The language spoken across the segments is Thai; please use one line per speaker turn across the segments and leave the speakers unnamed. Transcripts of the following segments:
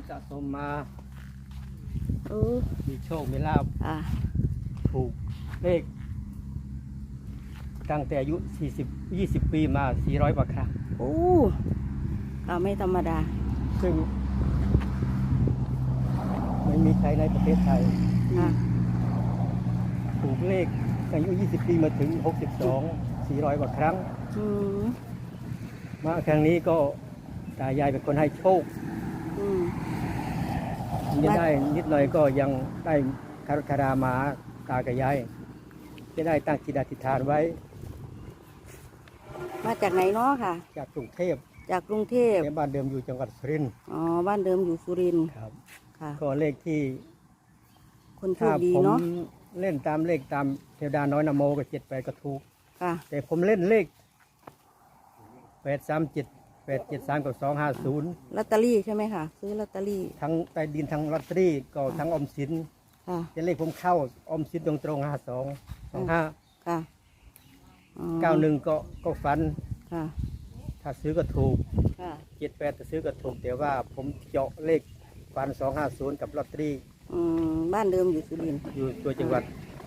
ผมสะสมมา
โอ้
มีโชคมีลาบ
อะ
ถูกเลข ตั้งแต่อายุ 40 20 ปีมา 400กว่าครั้ง
โอ้ก็ไม่ธรรมดา
ซึ่งไม่มีใครในประเทศไทย
ค่ะ
ถูกเลขอายุ 20 ปีมาถึง 62 400 กว่าครั้ง
อืม
มาครั้งนี้ก็ตายายเป็นคนให้โชค
อืม
ยังได้นิดหน่อยก็ยังได้คารคารามาตากับยายจะได้ตั้งจิตอธิษฐานไว้
มาจากไหนเนาะค่ะ
จากกรุงเทพ
จากกรุงเทพ
ในบ้านเดิมอยู่จังหวัดสุรินทร์
อ๋อบ้านเดิมอยู่สุรินทร์
ครับ
ค่ะ
ก็เลขที่
คนโช
ถ้า
คดี
ผม
เนาะ
เล่นตามเลขตามเทวดาน้อยนโมก็เจ็ดแปดก็ถูก
ค่ะ
แต่ผมเล่นเลขแปดสามเจ็ดแป ดเจ็ดสามกับสองห้าศูนย์
ลอตเตอรี่ใช่ไหมคะซื้อลอตเตอรี่
ทั้งใต้ดินทั้งลอตเตอรี่ก็ทั้งออมสิน
ค่ะ
จะเลขผมเข้าออมสินตรงตรงห้าสองสองห้า
ค่ะอ๋อ
เก้าหนึ่งก็ก็ฟัน
ค่ะ
ถ้าซื้อก็ถูก
ค่ะ
เจ็ดแปดจะซื้อก็ถูกแต่ว่าผมเจาะเลขฟันสองห้าศูนย์กับลอตเตอรี่
อืมบ้านเดิมอยู่สุรินทร์
อยู่ตัวจังหวัด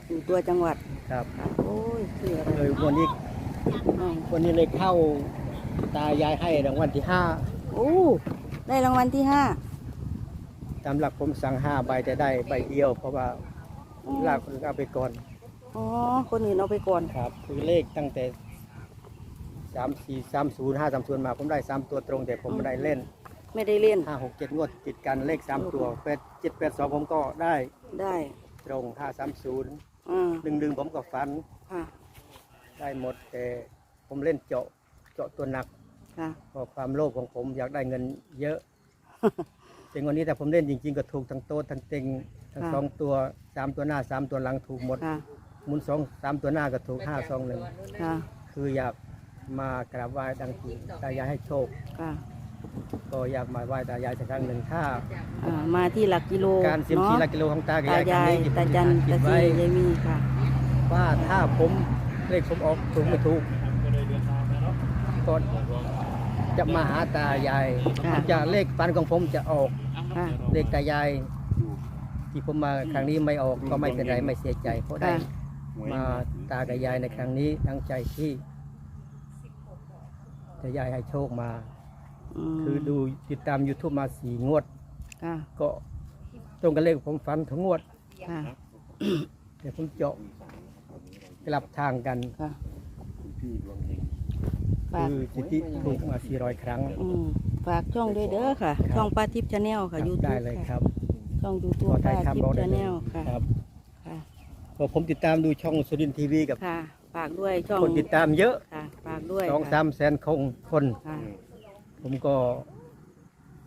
อยู่ตัวจังหวัด
ครับ
ค่ะโอ้ยชื่ออะไร
เลยวันนี้
อ๋อ
วันนี้เลยเข้า ตายายให้รางวัลที่ห้า
โอ้ได้รางวัลที่ห้า
ตามหลักผมสั่งห้าใบแต่ได้ใบเดียว เพราะว่าหลักคนเอาไปก่อน
อ๋อคนอื่นเอาไปก่อน
ครับ คือเลขตั้งแต่สามสี่สามศูนย์ห้าสามศูนย์มาผมได้สามตัวตรง แต่ผมไม่ได้เล่น
ไม่ได้เล่น
ห้าหกเจ็ดงวดติดกันเลขสามตัวแปดเจ็ดแปดสองผมก็ได้
ได้
ตรงห้าสามศูนย์
อ่า
หนึ่งหนึ่งผมก็ฟัน
ค่ะ
ได้หมดแต่ผมเล่นเจาะ เจาะตัวหนัก
ค่ะ
เพราะความโลภของผมอยากได้เงินเยอะ เป็นวันนี้แต่ผมเล่นจริงๆ ก็ถูกทั้งโต๊ะทั้งเต็งทั้ง
ค่ะ
สองตัวสามตัวหน้าสามตัวหลังถูกหมด
ค่ะ
หมุนสองสามตัวหน้าก็ถูกห้าสองหนึ่ง
ค่ะ
คืออยากมากราบไหว้ดังที่ตายายให้โชค
ค่ะ
ก็อยากมาไหว้ตายายสักครั้งหนึ่งถ้า
อ่ามาที่หลักกิโล
การเสียมชี
เนาะ
หลักกิโลของตากับายครั้ง
ตายาย
นี้
ตาจัน
คิ
ตา
ด
ซี
ไว้
ยายมีค่ะ
ว่าถ้าผมเลขผมออกถูกไม่ถูก ก็จะมาหาตายาย
ค่ะ
จะเลขฟันของผมจะออก
ค่ะ
เลขตายายที่ผมมาครั้งนี้ไม่ออกก็ไม่เป็นไรไม่เสียใจ เพราะได้
ค่ะ
มาตากับยายในครั้งนี้ตั้งใจที่จะยายให้โชคมา
ม
คือดูติดตาม YouTube มาสี่งวด
ค่ะ
ก็ตรงกับเลขผมฝันทั้งงวด
ค่ะ
แต่ผมเจาะกลับทางกัน
ค่ะ ฝาก
คือสิทธิถูกมา400 ครั้ง
อืมฝากช่องด้วยเด้อค่ะ
ครับ
ช่องป้าทิพย์ชาแนลค่ะ
ครับ
ยูทู
ได้
บ
เลยค
ค่ะ
รับ
ช่องยูทู
ข
บ
อถ่า
ป้ายทิพ
ทำบอก
ย์
ได้
ชา
เล
แน
ย
ลค่ะ
ครับ
ค่ะ
ก็ผมติดตามดูช่องสุรินทีวีกับ
ค่ะ ฝากด้วยช่อง
คนติดตามเยอะ
ค่ะ ฝากด้วย
สอง
ค่ะ
สามแสนคงคน
ค่ะ
ผมก็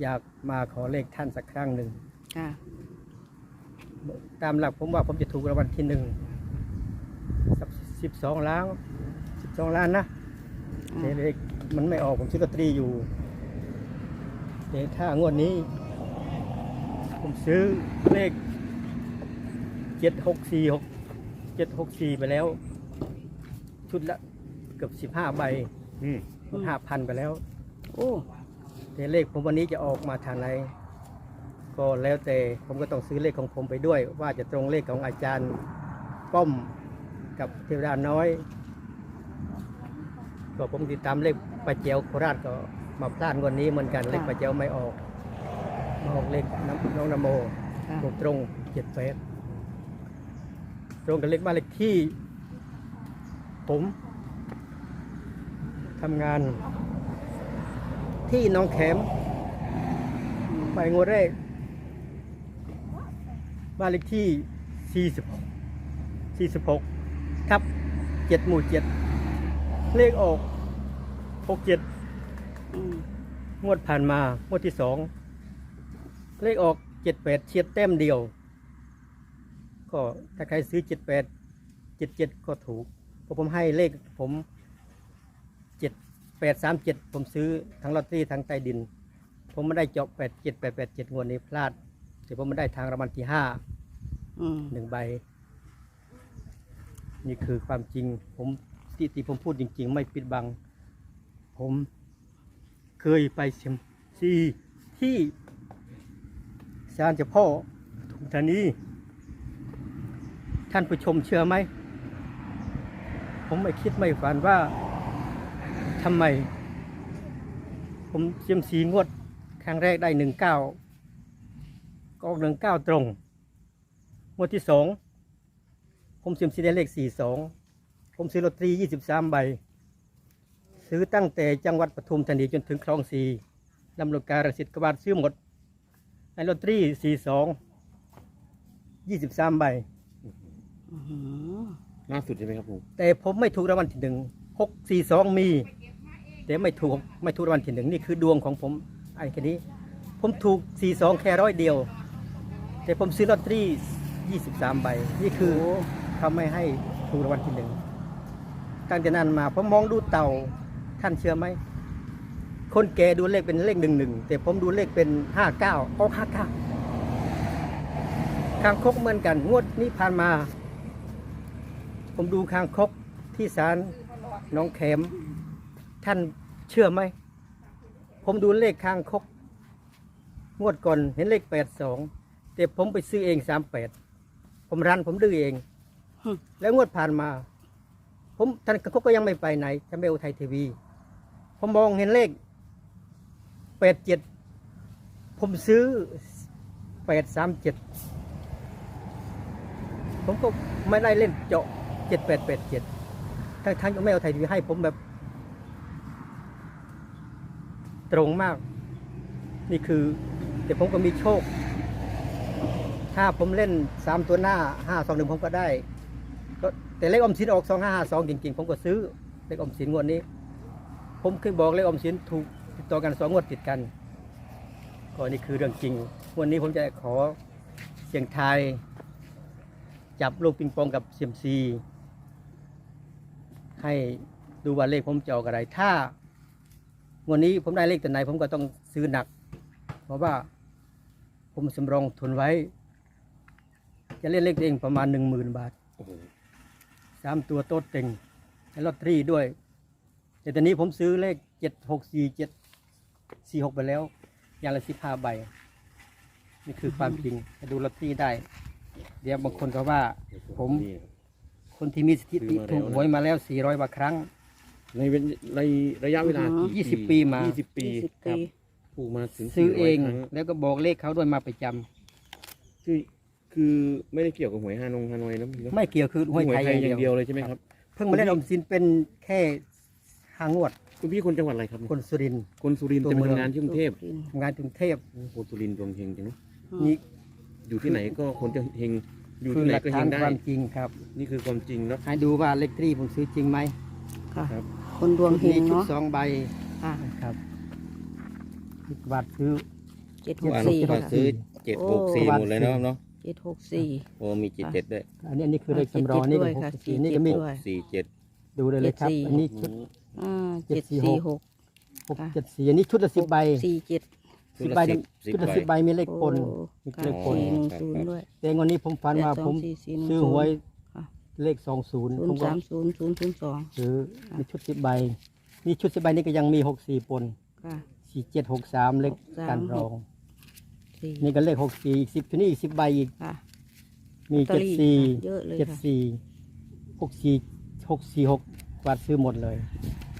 อยากมาขอเลขท่านสักครั้งหนึ่ง
ค่ะ
ตามหลักผมว่าผมจะถูกรางวัลที่หนึ่งสิบสองล้านสิบสองล้านนะ
อ่า
แต่เลขมันไม่ออกผมซื้อลอตเตอรี่อยู่แต่ถ้างวดนี้ ผมซื้อเลขเจ็ดหกสี่หกเจ็ดหกสี่ไปแล้ว ชุดละเกือบสิบห้าใบห้าพันไปแล้ว
โอ้
แต่เลขผมวันนี้จะออกมาทางไหนก็แล้วแต่ผมก็ต้องซื้อเลขของผมไปด้วย ว่าจะตรงเลขของอาจารย์ป้อมกับเทวดาน้อย ก็ผมติดตามเลขปลาเจียวโคราชก็มาพลาดงวันนี้เหมือนกัน เลขปลาเจียวไม่ออกมาออกเลขน้ำน้องนโม
ค่ะ
ตรงตรงเจ็ดเฟสตรงกับเลขบ้านเลขที่ ผมทำงาน ที่หน้องแขมไปงวดแรกบ้านเลขที่ 46 46ทับ7หมู่7 เลขออก67
อืม
งวดผ่านมางวดที่สองเลขออก78เฉียดแต้มเดียว ก็ถ้าใครซื้อ78 77ก็ถูกเพราะผมให้เลขผม7 8 3 7ผมซื้อทั้งลอตเตอรี่ทั้งใต้ดิน ผมไม่ได้เจาะ8 7 8 8 7งวดนี้พลาดแต่ผมไม่ได้ทางรางวัลที่5
อืม
หนึ่งใบ นี่คือความจริงผม ที่ที่ผมพูดจริง ๆ ไม่ปิดบัง ผมเคยไปเซียมซีที่ศาลเจ้าพ่อทุมธานีท่านผู้ชมเชื่อไหม ผมไม่คิดไม่ฝันว่าทำไม ผมเซียมสีงวดครั้งแรกได้หนึ่งเก้าก็ออกหนึ่งเก้าตรง งวดที่สองผมเซียมซีได้เลขสี่สอง ผมซื้อลอตเตอรี่ยี่สิบสามใบ ซื้อตั้งแต่จังหวัดปทุมธานีจนถึงคลองสีลำลูกกาฬสิทธิ์กบาลซื้อหมดในลอตเตอรี่สี่สองยี่สิบสามใบ
อื้อหือ
ล่าสุดใช่ไหมครับผม
แต่ผมไม่ถูกรางวัลที่หนึ่งหกสี่สองมี แต่ไม่ถูกไม่ถูกรางวัลที่หนึ่งนี่คือดวงของผมไอ้แค่นี้ ผมถูกสี่สองแค่ร้อยเดียว แต่ผมซื้อลอตเตอรี่ยี่สิบสามใบ นี่คือเขาไม่ให้ถูกรางวัลที่หนึ่ง ตั้งแต่นั้นมาผมมองดูเต่าท่านเชื่อไหมคนแก่ดูเลขเป็นเลขหนึ่งหนึ่งแต่ผมดูเลขเป็นห้าเก้าออกห้าเก้าคางคกเหมือนกัน งวดนี้ผ่านมา ผมดูคางคกที่ศาลน้องแขมท่านเชื่อไหม ผมดูเลขคางคก งวดก่อนเห็นเลขแปดสองแต่ผมไปซื้อเองสามแปดผมรันผมดื้อเอง แล้วงวดผ่านมา ผมท่านคางคกก็ยังไม่ไปไหนจะไม่อุทัยทีวี ผมมองเห็นเลขแปดเจ็ดผมซื้อแปดสามเจ็ดผมก็ไม่ได้เล่นเจาะเจ็ดแปดแปดเจ็ดทั้งทั้งๆไม่เอาไทยทีวีให้ผมแบบ ตรงมาก นี่คือ แต่ผมก็มีโชค ถ้าผมเล่นสามตัวหน้าห้าสองหนึ่งผมก็ได้ แต่เลขอมสินออกสองห้าห้าสองจริงๆ ผมก็ซื้อเลขอมสินงวดนี้ ผมเคยบอกเลขอมสินถูกติดต่อกันสองงวดติดกันก็นี่คือเรื่องจริง วันนี้ผมจะขอเสียงไทยจับลูกปิงปองกับเซียมซีให้ดูว่าเลขผมจะออกอะไร ถ้างวันนี้ผมได้เลขตัวไหน ผมก็ต้องซื้อหนัก เพราะว่าผมสำรองทุนไว้ จะเล่นเลขเองประมาณหนึ่งหมื่นบาท สามตัวโต๊ดเต็งและลอตเตอรี่ด้วย แต่ตอนนี้ผมซื้อเลขเจ็ดหกสี่เจ็ดสี่หกไปแล้ว อย่างละสิบห้าใบ นี่คือความจริงจะดูลอตเตอรี่ได้ เดี๋ยวบางคนก็ว่า ผม
นี่ครับ
คนที่มีสถิติ
ซื้อมาแล้วนะ
ถูกหวยมาแล้วสี่ร้อยกว่าครั้ง
ในเวลในระยะเวลากี่
ยี่สิบปีมา
ยี่สิบปี
ยี่สิบ
ครั
ปี
บ
ถูกมาถึง
ซื้อเอง
400ครั้
แล้วก็บอกเลขเขาด้วยมาประจำ
คือ คือไม่ได้เกี่ยวกับหวยฮานงฮานอยนะพี่เนอะ
ไม่เกี่ยวคือหวยไทยอ
อย่าง
ย่าง
เดี
เดี
ย
ยวว
เลยใช่ไหมครับ
เพิ่งมาเล่นออมสินเป็นแค่หางวด
คุณพี่คนจังหวัดอะไรครับ
คนสุรินทร์
คนสุรินทร์
ตัว
จะ
เมื
มา
อง
ทำงานที่กรุงเทพ
ทำงานกรุงเทพ
คนสุรินทร์ดวงเฮงจังเนอะ
นี่
อยู่ที่ไหนก็คนจะเฮงอยู่
คือ
ที่ไห
ห
น
ลัก
ก็เฮ
ฐาน
งได้
ความจริงครับ
นี่คือความจริงเนาะ
ให้ดูว่าเลขที่ผมซื้อจริงไหม
ค่ะ
ครับ
คนดวงเฮ
ชุ
ง
นี้ชุด
เนาะ
สองใบ
ค่ะ
ครับบาทซื้อ
เจ็ดห
เจ็
ก
ด
สี่
หก
ค่ะ
สี่
ซื้อเจ็ดหกสี่
โอ้
หมดเลยนะครับเนาะ
เจ็ดหกสี่
โอ้มีเจ็ดเจ็ดด้วย
อันนี้อันนี้คือเลข
อ่า
จำลอง
เจ็ด
นี่
ด้
ก็
วย
หก
ค่ะ
สี่
เจ็ด
นี่ก็มี
ด้วย
สี่เจ็ด
ดูได้เลยครับ
เจ็ดสี่
อันนี้ชุด
อ่า
เจ็
เจ็
ด
ด
สี่
สี่
ห
ห
ก
ก
หกเจ็ดสี่อันนี้ชุดละสิบใบ
สี่เจ็ด
ชุ
สิ
ด
บ
ละ
ใบ
สิ
นี่
บสิบ
ชุดละ
ใบ
สิบใบมีเลขปน
โอ้
มี
ค่ะ
เลขปน
สี่หนึ่งศูนย์ด้วย
แต่วันนี้ผมฝันว่า
แปดส
ผ
อง
ม
สี่สี่หนึ่ง
ซื้อหวย
ค่ะ
เลขสองศูนย์
ศูน
ผม
ย์
ก็
สามศูนย์ศูนย์ศูนย์สอง
ซื้อมีชุดสิบใบ มีชุดสิบใบนี่ก็ยังมีหกสี่ปน
ค่ะ
สี่เจ็ดหกสามเลข
สาม
การรอง
สี่
นี่ก็เลขหกสี่อีกสิบชุดนี้อีกสิบใบอีก
ค่ะ
มี
ลอตเตอ
เจ็ด
รี่
สี่
เยอะเลย
เจ็ด
ค่ะ
สี่หกสี่หกสี่หกกวาดซื้อหมดเลย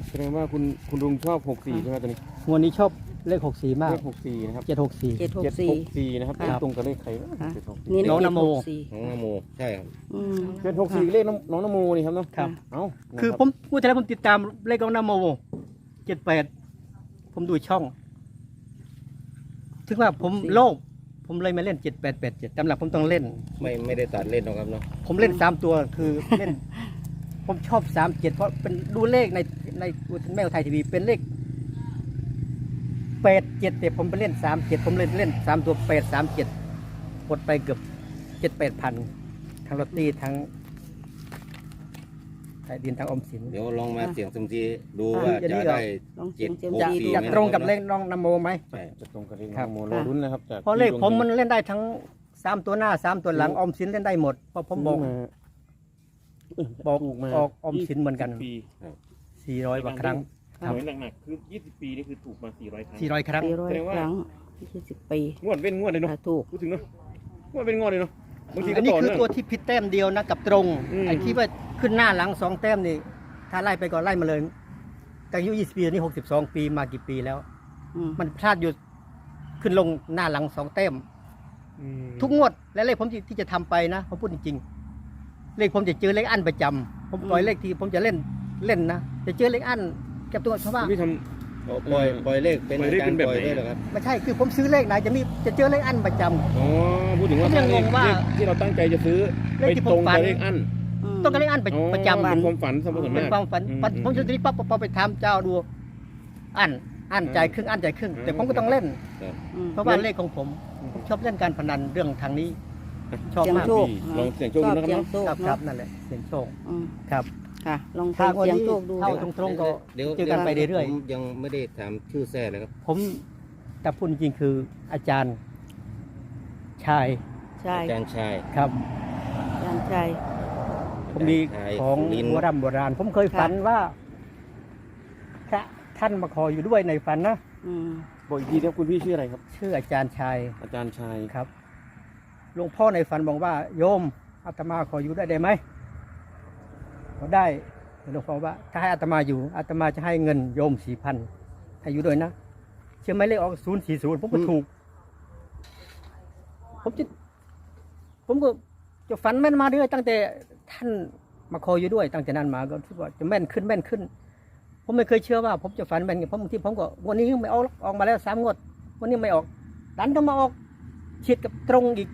แสดงว่าคุณคุณลุงชอบหกสี่ใช่ไหมตอนนี้
งวันนี้ชอบเลขหกสี่มาก
เลขหกสี่นะครับ
เจ็ดหกสี่
เจ็ดหก
เจ็ด
สี่
หกสี่นะครับ
ครับ
ตรงกับเลขใคร
ค่ะ
เจ็ดหกสี่
นี่
น้องนโม
เจ็ดหกสี่
น้องนโมใช่ครับ
อืม
เจ็ดหกสี่เลขน้องน้องนโมนี่ครับเนาะ
ครับ
เอ้า
คือผมเมื่อที่แล้วผมติดตามเลขของนาโมเจ็ดแปดผมดูช่อง ถึงว่าผมโลภผมเลยมาเล่นเจ็ดแปดแปดเจ็ดตามหลักผมต้องเล่น
ไม่ไม่ได้ตัดเล่นหรอกครับเนาะ
ผมเล่นสามตัวคือเล่น ผมชอบสามเจ็ดเพราะเป็นดูเลขในในแมวไทยทีวีเป็นเลขแปดเจ็ดแต่ผมไปเล่นสามเจ็ดผมเล่นเล่นสามตัวแปดสามเจ็ดหมดไปเกือบเจ็ดแปดพันทั้งลอตเตอรี่ทั้ง ไทยดินทั้งออมสิน
เดี๋ยวลองมาเสี่ยงสมซีดู
อ่า
ว่า
จะดี
จะ
เหรอ
ได้
ลองเสียงเซียม
เจ็ด
ซี
หกสี่
ดู
จะ
ไม่
ตรงกับเลขน้องนโมไหม
ใช่จะตรงกับเลข
ครั
น้
บ
องโมรอรุ้นนะครับจาก
เพราะเลข
ที่ดวง
ผมมัน
ฮง
เล่นได้ทั้งสามตัวหน้าสามตัวหลังออมสินเล่นได้หมดเพราะผมบอก
ซื้าเย
บอก
ถูมา
ออกออมสินเหมือนกัน
20ปี
สี่ร้อยกว่าครั้ง ครับ
หวยหนักๆคือ 20 ปีนี่คือถูกมา 400 ครั้ง
สี่ร้อยครั้ง
สี่ร้อย
แสดงว่า
ครั้งยี่สิบปี
งวดเป็นงวดเลยเนาะ
ถ้าถูก
พูดถึงเนาะงวดเป็นงวดเลยเนาะ บางที
อั
ก็
นนี้
ต่อ
คือ
เนื่อง
ตัวที่ผิดแต้มเดียวนะกับตรง
อืม
ไอ้ที่ว่าขึ้นหน้าหลังสองแต้มนี่ ถ้าไล่ไปก่อนไล่มาเลยแต่อายุ20ปีนี่62 ปีมากี่ปีแล้ว
อืม
มันพลาดอยู่ขึ้นลงหน้าหลังสองแต้ม
อืม
ทุกงวดและเลขผมที่ที่จะทำไปนะผมพูดจริงๆเลขผมจะเจอเลขอันประจำผมปล่อยเลขที่ผมจะเล่นเล่นนะจะเจอเลขอันเก็บตัวเพราะว่า
พี่ท
อ๋อปล่อยปล่อยเลขเป็น
ปล่อยเลข
การ
เป็นแบบ
ปล่อย
ไหน
ได้เหรอครับ
ไม่ใช่คือผมซื้อเลขไหนจะมีจะเจอเลขอันประจำำ
อ๋อพูดถึงว่า
ผมยังงงว่า
เลขที่เราตั้งใจจะซื้อ
เลข
ไป
ที่
ตรง
ผมฝั
กับ
น
เลขอัน
ม
ต้องการเลขอันประ
อ๋อ
ประจำ
เป็นความฝันสมมติส่วน
เป็
มานก
ความฝัน
อืม
ฝันผมจะรีบปั๊บปั๊บไปถามเจ้าดู อันอันใจายครึ่งอันใจายครึ่ง
อืม
แต่ผมก็ต้องเล่น
อืม
เพราะว่าเลขของผมผมชอบเล่นการพนันเรื่องทางนี้ ชอบ
เสียง
มาก
โชค
ลองเสี่ยงโชคดูนะครับ
เสียง
เนาะ
โชค
ครับครั
เนาะ
บนั่นแหละเสียงโชค
อืม
ครับ
ค่ะ ลอง
ทางวัน
เสียง
นี้
โชคดู
เข้าตรงๆก็
เดี๋ยว
เจอกันไปเรื่อย
ผมยังไม่ได้ถามชื่อแท้เลยครับ
ๆผมแต่พูดจริงๆคืออาจารย์ ชาย
ใช่
อาจารย์ชาย
ครับ
ยันใจ
ผมมีา
จารย์ชาย
ของ
สุรินทร์
โบราณโบราณ ผมเคยฝันว่าพระท่านมาคอยอยู่ด้วยในฝันนะ
อืม
บอกอีกทีครับคุณพี่ชื่ออะไรครับ
ชื่ออาจารย์ชาย
อาจารย์ชาย
ครับหลวงพ่อในฝันบอกว่า โยมอาตมาขออยู่ได้ได้ไหม ก็ได้หลวงพ่อว่า ถ้าให้อาตมาอยู่อาตมาจะให้เงินโยมสี่พันให้อยู่ด้วยนะเชื่อไหมเลขออกศูนย์สี่ศูนย์ผมก็ถูก ผมจะผมก็จะฝันแม่นมาเรื่อยตั้งแต่ท่านมาคอยอยู่ด้วย ตั้งแต่นั้นมาก็คิดว่าจะแม่นขึ้นแม่นขึ้น ผมไม่เคยเชื่อว่า ผมจะฝันแม่นไงเพราะบางทีผมก็วันนี้ไม่ออกหรอกออกมาแล้วสามงวดวันนี้ไม่ออกดันก็มาออกเฉียดกับตรงอีก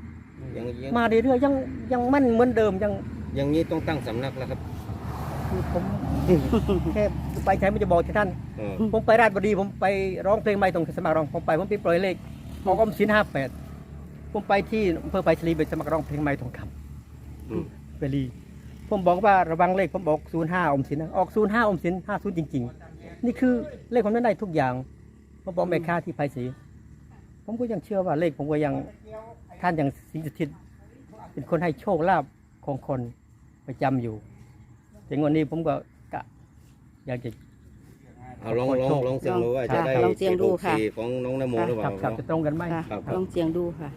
ยังยัง
มาเรื่อยๆยังยังแม่นเหมือนเดิมยัง
อย่างนี้ต้องตั้งสำนักแล้วครับ
คือผมแค่ไปใช้ไม่จะบอกที่ท่าน
เออ
ผมไปราชบุรีผมไปร้องเพลงใหม่ตรงสมัครร้องผมไปผมไปปล่อยเลขออกออมสินห้าแปดผมไปที่อำเภอไปชลีไปสมัครร้องเพลงใหม่ทองค
อืมำ
ไปรีผมบอกว่าระวังเลขผมบอกศูนย์ห้าออมสินนะออกศูนย์ห้าออมสินห้าศูนย์จริง ๆ นี่คือเลขผมนั้นได้ทุกอย่างผมบอกแม่ค้าที่ไพศรีผมก็ยังเชื่อว่าเลขผมก็ยังท่านยังสิงสถิตเป็นคนให้โชคลาภของคนประจำอยู่ แต่วันนี้ผมก็กะอยากจะ
เอาลองลองลองเสียงดูว่าจะได้
ลองเสียงดูค่ะ
สี่ของน้องนโมหรือเป
ครั
ล่า
บครับจะตรงกันไหม
ค่ะ
ครับ
ลองเสียงดูค่ะ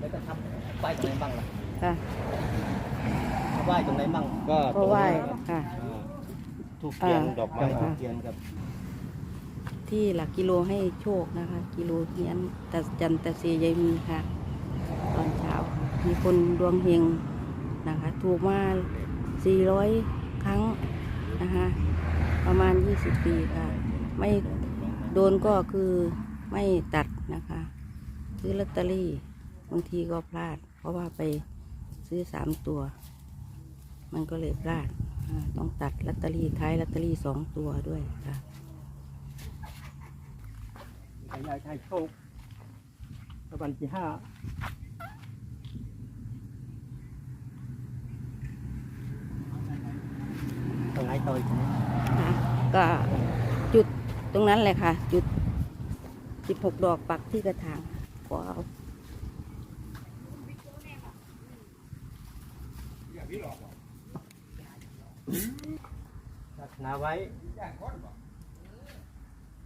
แล้วก็ทำไหว้ตรงไหนบ้างล่ะ
ค่ะ
ไหว้ตรงไหนบ้าง
ก็
ก็ไหว้ค่ะ
ถูกเทียน
อ่า
ดอกไม้
อ่า
ถูกเทียนครับ
ที่หลักกิโลให้โชคนะคะ กิโลเฮียนแต่จันตะเซยายมีค่ะ ตอนเช้า มีคนดวงเฮงนะคะ ถูกมา 400 ครั้งนะคะประมาณ 20 ปีค่ะ ไม่โดนก็คือไม่ตัดนะคะ ซื้อลอตเตอรี่บางทีก็พลาด เพราะว่าไปซื้อสามตัว มันก็เลยพลาด ต้องตัดลอตเตอรี่ท้ายลอตเตอรี่สองตัวด้วยค่ะ
ยากให้โชครางวัลที่ห้า ตรงไหนต่ออีกไหม
ค่ะก็จุดตรงนั้นเลยค่ะ จุดสิบหกดอกปักที่กระถางก็เอา
ปรารถนาไว้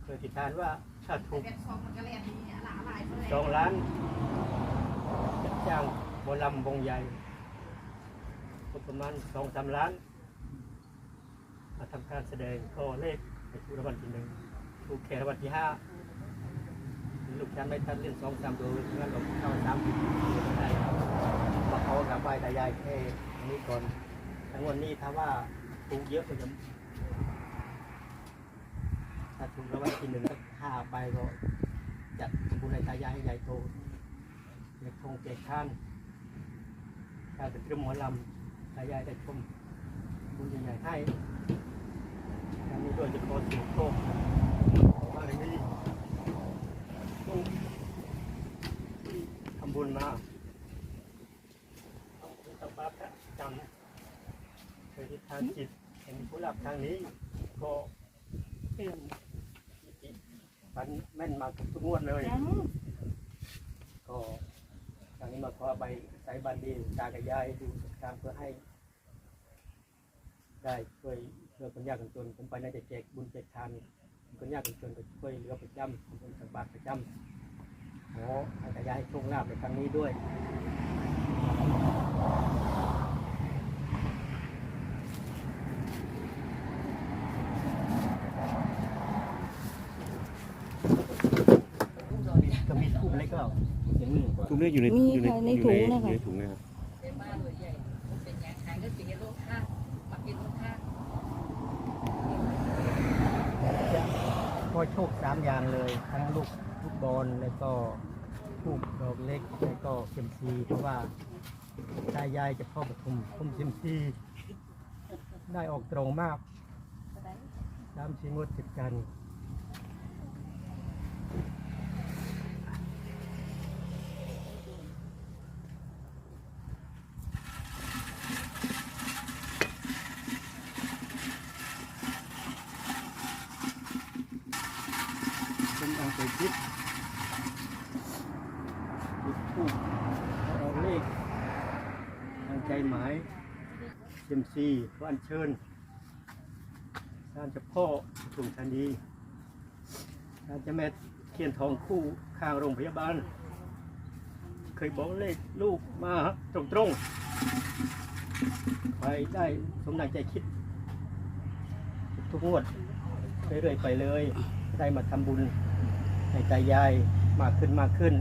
เคยติดทานว่าถ้าถูกสองล้านจะจ้างบอลำวงใหญ่ก็ประมาณสองสามล้าน มาทำการแสดงก็เลขในถูกรางวัลที่หนึ่งถูกแค่รางวัลที่ห้าลูกชายไม่ทันเล่นสองสามตัวงั้นเราเข้าสามสิบได้มาขอกลับไปตายายแค่นี้ก่อนทั้งวันนี้ถ้าว่าถูกเยอะก็จะถ้าถูกรางวัลที่หนึ่งสักห้าใบก็จัดบุญในตายายให้ใหญ่โตเด็กทงเจ็ดข้านการเป็นเครื่องหมอลำตายายได้ชมบุญใหญ่ๆให้ นนี้ด้วยจะขอเสียงโชคว่าอย่างนี้ต้องทำบุญมาเอาบุญตักบาตรจำเคยที่ทานจิตเห็นผู้รับทางนี้ ก็เอ็นฝันแม่นมาทุกงวดเลย ก็ทางนี้มาขอใบสายบันดีตากับยายดูตามเพื่อให้ ได้ช่วย พื่อคนยากคนจนผมไปน่าจะแจกบุญแจกทานคนยากคนจนก็ช่วยเหลือประจำคนสังบาทประจำขอให้ตายายโชคลาภในครั้งนี้ด้วยก็มีทูบเล็กก็อย่างนี้
ถุงนี้อยู่ใน
มี
อยู่ใน
ค่ะใน
อยู่
ถุ
ใน
ง
อ
นะคะ
ยู่ในถุงนะครับ
ขอโโชคสามอย่างเลย ทั้งลูกลูกบอลแล้วก็ทูบดอกเล็กแล้วก็เข็มซีเพราะว่าตายายจะเข้าปฐุมพุ่มเข็มซีได้ออกตรงมากสามชิงวดติดกันอังไปคิดจุดทูบเอาเลขทางใจหมายเซย มซีก็อัญเชิญสารเจ้าพ่อสุงธานีสารเจ้าแม่เทียนทองคู่ข้างโรงพยาบาล เคยบอกเลขลูกมาตรงตรงๆใครได้สมดังใจคิด ทุกงวดเรื่อยๆไปเลย ได้มาทำบุญในใจยายมากขึ้นมากขึ้น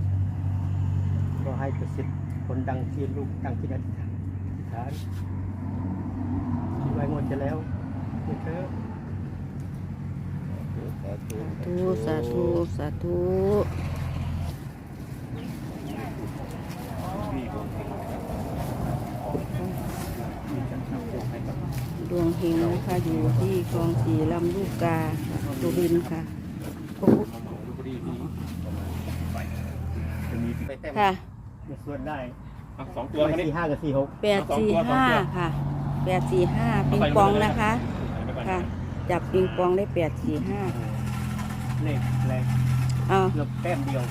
ก็ให้ประสิทธิ์คนดังที่ลูกดังที่นอธิษฐาน ที่ไว้งวดจะแล้วเดี๋ยวเถอะ
สาธุ
ธุสาธุสาธุดวงเฮงนะคะอยู่ที่คลองสีลำลูกกาสุรินทร์ค่ะพระพุทธ
จะมี
ไปเต็ม
ค่ะ
มีส่วนได้
อะสองตัว
ไม่
แค่นี้
สี่ห้ากับสี่หก
แปดสี่ห้าค่ะแปดสี่ห้าปิงปองนะคะ ค่ะ จับปิงปองได้แปดสี่ห้า
เลขแรก
เอา
เกือบแต้มเดียว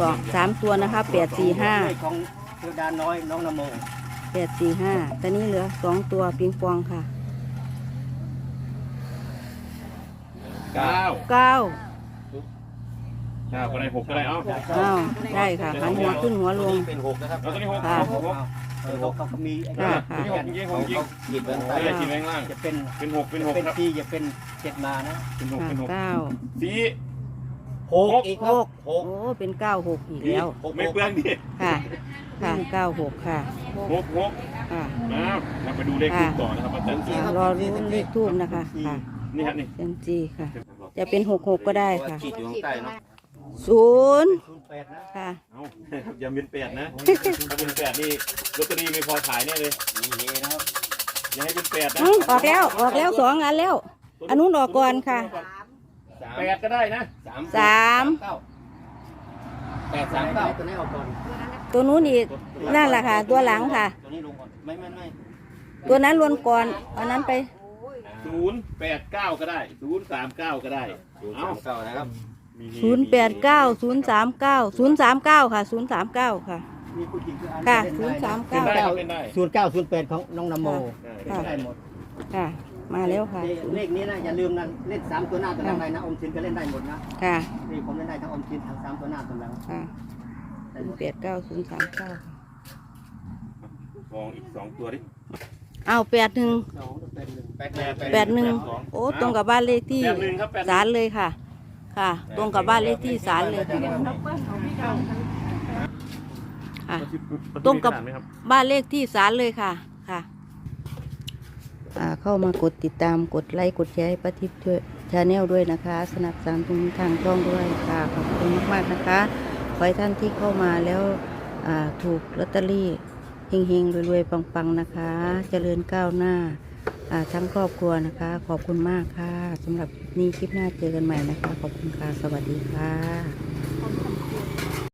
สองสามตัวนะคะแปดสี่ห้า
เลขของเทวดาน้อยน้องนโม
แปดสี่ห้าตอนนี้เหลือสองตัวปิงปองค่ะ
เก้า
เก้า
เก้าก็ได้หกก็ได้เอ้า
อ้าวได้ค่ะหันหัวขึ้นหัวลง
เป็นหกนะครับ
เอาตัวนี้หก
ค่ะ
หกหก
เออเขาก็มีไอ้
ค่ะ
นี่
ค่ะ
กัน
ยิงห
เขา
กยิง
เขาหยิบเป็น
เออกินแรงล่าง
จะเป็น
เป็นหกเป็นหก
เป็น
ครับ
สี่จะเป็นเจ็ดมานะ
เป็นหก
ค่ะ
เป็นหก
เก้า
สี่
หกอีกค
ห
รับ
ก
ห
โอ้
ก
เป็นเก้าหกอีกแล้ว
ไม่เปลืองดิ
ค่ะ ค่ะเก้าหกค่ะ
หกหก
ค่ะ
อ้าวเราไปดูเลขทูปต่อนะครับอาจารย์
อ่ารอรุ้นเลขทูบนะคะค่ะ
นี่ฮะนี่
เซมจีค่ะ จะเป็นหกหกก็ได้ค่ะ
ขีดอยู่ข้างใต้เนาะ
ศูนย์
ศูนย์ แปดนะ
ค่ะ
เอาครับอย่าเป็นแปดนะ ถ้าเป็นแปดนี่ลอตเตอรี่ไม่พอขายแน่เลย
มีเฮนะครับ
อย่าให้เป็นแปดนะ
อืมออกแล้ว ออกแล้วสองอันแล้ว อันนู้นออกก่อนค่ะ
สาม
แปดก็ได้นะ
สาม
สาม
เก้าแปดสามเก้า
ตัวนี้ออกก่อน
ตัวนู้นอีก นั่นแหละค่ะ ตัวหลังค่ะ
ตัวนี้ลงก่อนไม่ไม่ไม่
ตัวนั้นลวนก่อนเอานั้นไป
ศูนย์แปดเก้าก็ได้ศูนย์สามเก้าก็ได้
ศูนย์
เอา
สามเก้านะครับ
มี
ศูนย์แปดเก้าศูนย์สามเก้าศูนย์สามเก้าค่ะศูนย์สามเก้าค่ะ
มีผู้หญิงคืออัน
ค่ะ
เล่น
ศูนย์สาม
เป็น
เก้า
ได้ครับเป็นได้
ศูนย์เก้าศูนย์แปดของน้องนโม
ค่ะ
ได้หมด
ค่ะ มาแล้วค่ะ
เลขเลขนี้นะอย่าลืมนะเล่นสามตัวหน้าตัวหลังได้นะอมชินก็เล่นได้หมดนะ
ค่ะ
นี่ผมเล่นได้ทั้งอมชินทั้งสามตัวหน้าตัวหลัง
ค่ะ
ได้
ศู
หม
น
ด
ย์แปดเก้าศูนย์สามเก้า
ฟองอีกสองตัวดิ
เอาแปดหนึ่ง
สองตัวเป็นหนึ่ง
แปดหนึ่ง
แปดหนึ่งโอ้ตรงกับบ้านเลขที่
แปดหนึ่งครับแปดหนึ่ง
ศาลเลยค่ะ ค่ะ ตรงกับบ้านเลขที่ศาลเลย ค่ะ ตรงกับ
บ้า
นเลขที่ศาลเลยค่ะ ค่ะอ่าเข้ามากดติดตามกดไลค์กดแชร์ให้ป้าทิพย์ช่วยชาแนลด้วยนะคะ สนับสนุนทางช่องด้วยค่ะขอบคุณมาก ๆ นะคะขอให้ท่านที่เข้ามาแล้วอ่าถูกลอตเตอรี่เฮงๆรวยๆปังๆนะคะ เจริญก้าวหน้า ทั้งครอบครัวนะคะ ขอบคุณมากค่ะสำหรับนี่คลิปหน้าเจอกันใหม่นะคะ ขอบคุณค่ะ สวัสดีค่ะ